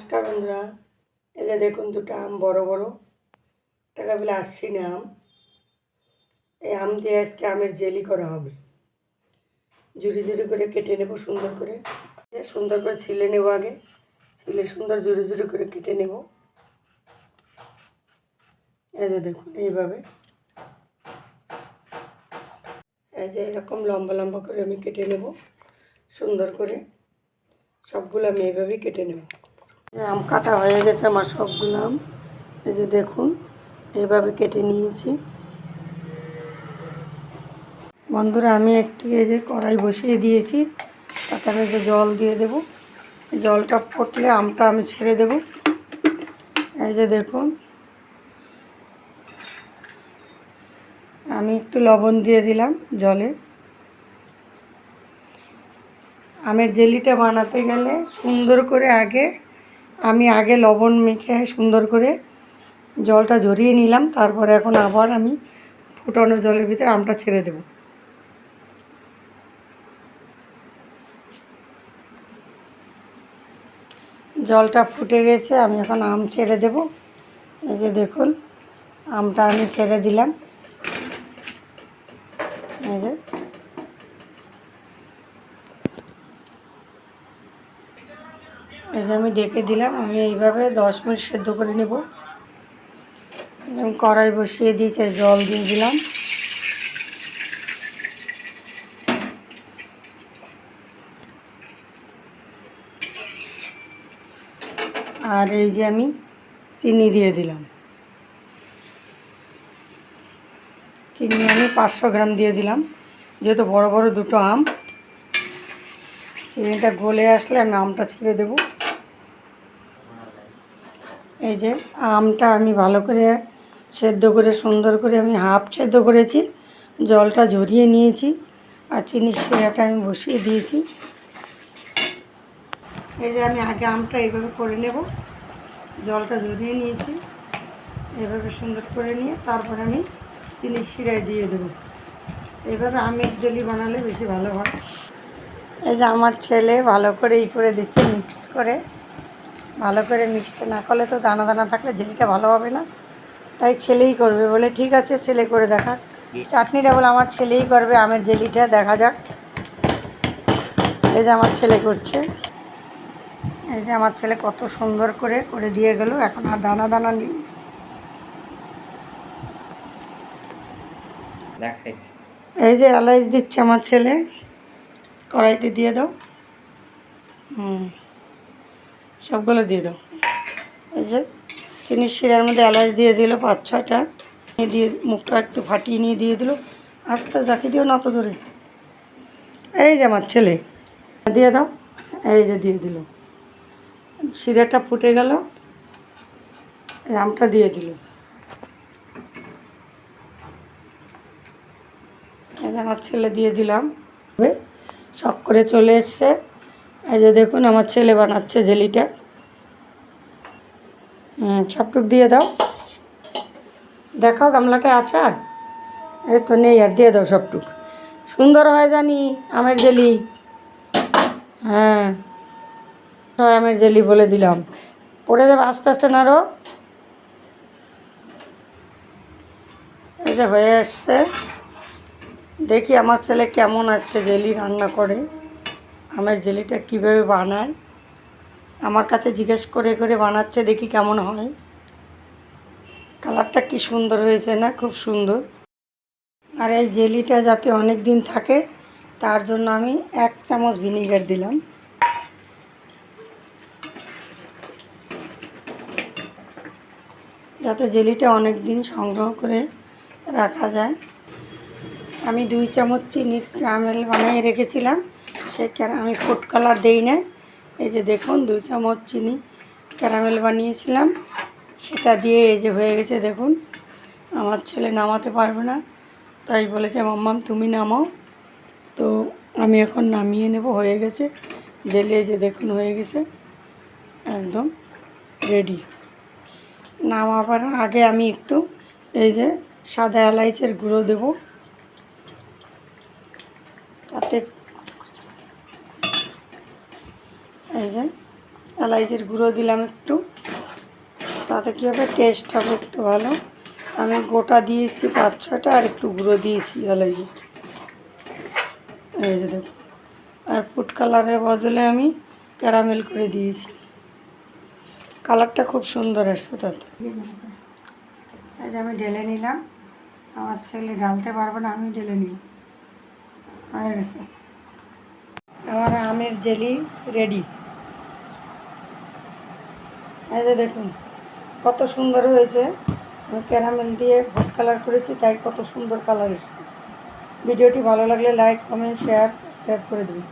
নমস্কার বন্ধুরা। এই যে দেখুন দুটো আম, বড় বড়। টাকা বলে আসছি না আম। এই আম দিয়ে আজকে আমের জেলি করা হবে। জুড়ি জুড়ি করে কেটে নেব সুন্দর করে। সুন্দর করে ছিলে নেব আগে। ছিলে সুন্দর জুড়ি জুড়ি করে কেটে নেব। এই যে দেখুন এইভাবে। এই যে এরকম লম্বা লম্বা করে আমি কেটে নেব। সুন্দর করে। সবগুলো আমি এইভাবেই কেটে নেব। আম কাটা হয়ে গেছে আমার সবগুলো আম। এই যে দেখুন, এইভাবে কেটে নিয়েছি। বন্ধুরা, আমি একটি এই যে কড়াই বসিয়ে দিয়েছি, তাতে যে জল দিয়ে দেব। জলটা ফুটলে আমটা আমি ছেড়ে দেব। এই যে দেখুন, আমি একটু লবণ দিয়ে দিলাম জলে। আমের জেলিটা বানাতে গেলে সুন্দর করে আগে আমি আগে লবণ মেখে সুন্দর করে জলটা ঝরিয়ে নিলাম, তারপরে এখন আবার আমি ফুটানো জলের ভিতরে আমটা ছেড়ে দেব। জলটা ফুটে গেছে, আমি এখন আম ছেড়ে দেব। এই যে দেখুন, আমটা আমি ছেড়ে দিলাম এই যে এই যে আমি ডেকে দিলাম, আমি এইভাবে দশ মিনিট সেদ্ধ করে নেব। আমি কড়াই বসিয়ে দিয়েছে, জল দিয়ে দিলাম। আর এই যে আমি চিনি দিয়ে দিলাম। চিনি আমি পাঁচশো গ্রাম দিয়ে দিলাম, যেহেতু বড় বড় দুটো আম। চিনিটা গলে আসলে আমি আমটা ছেড়ে দেব। এই যে আমটা আমি ভালো করে সেদ্ধ করে, সুন্দর করে আমি হাফ সেদ্ধ করেছি। জলটা ঝরিয়ে নিয়েছি আর চিনির শিরাটা আমি বসিয়ে দিয়েছি। এই যে আমি আগে আমটা এইভাবে করে নেব। জলটা ঝরিয়ে নিয়েছি এভাবে সুন্দর করে নিয়ে তারপরে আমি চিনির শিরায় দিয়ে দেবো। এভাবে আমের জেলি বানালে বেশি ভালো হয়। এই যে আমার ছেলে ভালো করে ই করে দিচ্ছে, মিক্সড করে। ভালো করে মিক্সড না করলে তো দানা দানা থাকলে জেলিটা ভালো হবে না। তাই ছেলেই করবে বলে ঠিক আছে ছেলে করে দেখা চাটনিটা বলে আমার ছেলেই করবে আমের জেলিটা দেখা যাক। এই যে আমার ছেলে করছে। এই যে আমার ছেলে কত সুন্দর করে করে দিয়ে গেল এখন আর দানা দানা নেই। এই যে এলাইচ দিচ্ছে আমার ছেলে কড়াইতে দিয়ে দাও। হুম। সবগুলো দিয়ে দাও। এই যে চিনির শিরার মধ্যে এলাচ দিয়ে দিল পাঁচ ছয়টা। দিয়ে মুখটা একটু ফাটিয়ে নিয়ে দিয়ে দিল। আস্তে জাকি দিও না অত ধরে। এই যে আমার ছেলে, দিয়ে দাও। এই যে দিয়ে দিল। শিরাটা ফুটে গেল। আমটা দিয়ে দিল। আমার ছেলে দিয়ে দিলাম। শখ করে চলে এসছে। এই যে দেখুন, আমার ছেলে বানাচ্ছে জেলিটা। সবটুক দিয়ে দাও। দেখো গামলাটা আছে আর? এই তো নেই আর, দিয়ে দাও সবটুক। সুন্দর হয় জানি, আমের জেলি। হ্যাঁ হয় আমের জেলি বলে দিলাম। পড়ে যাবে আস্তে আস্তে নাড়ো এই যে হয়ে আসছে। দেখি আমার ছেলে কেমন আজকে জেলি রান্না করে। আমের জেলিটা কীভাবে বানায়? আমার কাছে জিজ্ঞেস করে করে বানাচ্ছে, দেখি কেমন হয়। কালারটা কি সুন্দর হয়েছে না খুব সুন্দর। আর এই জেলিটা যাতে অনেক দিন থাকে, তার জন্য আমি এক চামচ ভিনিগার দিলাম। যাতে জেলিটা অনেক দিন সংগ্রহ করে রাখা যায়। আমি দুই চামচ চিনির ক্যারামেল বানিয়ে রেখেছিলাম। সে ক্যারা আমি ফুড কালার দেই না। এই যে দেখুন দুই চামচ চিনি ক্যারামেল বানিয়েছিলাম। সেটা দিয়ে এই যে হয়ে গেছে, দেখুন। আমার ছেলে নামাতে পারবে না, তাই বলেছে, মাম্মাম, তুমি নামাও। তো আমি এখন নামিয়ে নেব, হয়ে গেছে। জেলে যে দেখুন, হয়ে গেছে। একদম রেডি নামাবার আগে আমি একটু এই যে সাদা এলাইচের গুঁড়ো দেবো। তাতে এই যে, এলাইচির গুঁড়ো দিলাম একটু। তাতে কী হবে? টেস্ট হবে একটু ভালো। আমি গোটা দিয়েছি পাঁচ ছটা আর একটু গুঁড়ো দিয়েছি এলাইচি। এই যে দেখুন। আর ফুড কালারের বদলে আমি ক্যারামেল করে দিয়েছি। কালারটা খুব সুন্দর আসছে তাতে। এই যে আমি ঢেলে নিলাম। আমার ছেলে ঢালতে পারবে না, আমি ঢেলে নিলাম হয়ে গেছে। আমার আমের জেলি রেডি এই যে দেখুন, কত সুন্দর হয়েছে। আমি ক্যারামেল দিয়ে ভোট কালার করেছি, তাই কত সুন্দর কালার এসেছে। ভিডিওটি ভালো লাগলে লাইক, কমেন্ট, শেয়ার, সাবস্ক্রাইব করে দেবেন